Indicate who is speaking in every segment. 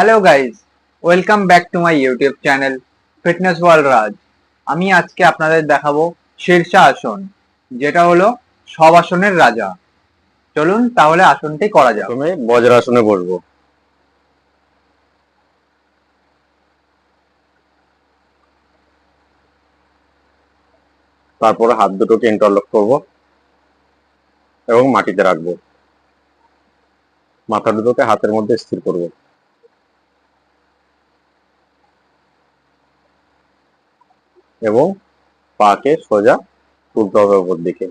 Speaker 1: Hello guys welcome back to my YouTube channel fitness world Raj আমি আজকে আপনাদের দেখাবো শীর্ষা আসন যেটা হলো সব আসনের রাজা। চলুন তাহলে আসনটি করা যাক।
Speaker 2: প্রথমে বজ্রাসনে বসবো। তারপরে হাত দুটোকে ইন্টারলক করব এবং মাটিতে রাখব। মাথা দুটোকে হাতের মধ্যে স্থির করব। এবং পাকে সোজা তুলতে হবে উপর দিকে।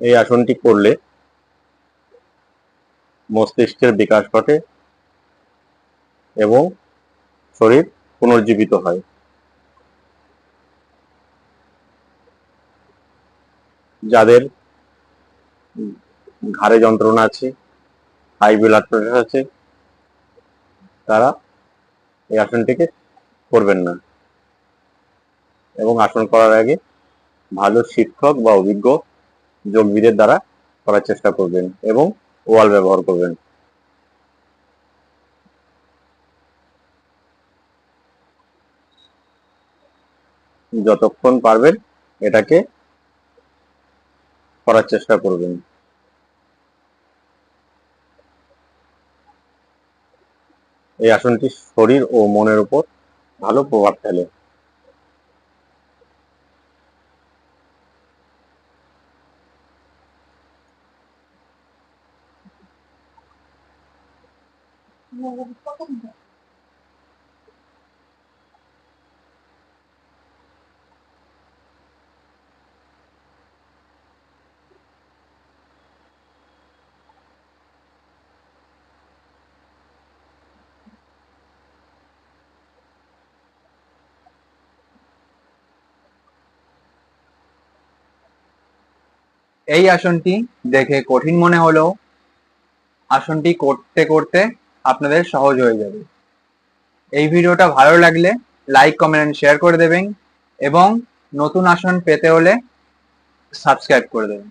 Speaker 2: এই আসনটি করলে মস্তিষ্কের বিকাশ ঘটে এবং শরীর পুনর্জীবিত হয়। যাদের ঘাড়ে যন্ত্রণা আছে হাই ব্লাড প্রেশার আছে, তারা এই আসনটিকে করবেন না। এবং আসন করার আগে ভালো শিক্ষক বা অভিজ্ঞ যোগবিদের দ্বারা করার চেষ্টা করবেন এবং ওয়াল ব্যবহার করবেন। যতক্ষণ পারবেন এটাকে করার চেষ্টা করবেন। এই আসনটি শরীর ও মনের উপর ভালো প্রভাব ফেলে।
Speaker 1: এই আসনটি দেখে কঠিন মনে হলেও আসনটি করতে করতে আপনাদের সহজ হয়ে যাবে। এই ভিডিওটা ভালো লাগলে লাইক, কমেন্ট শেয়ার করে দেবেন এবং নতুন আসন পেতে হলে সাবস্ক্রাইব করে দেবেন।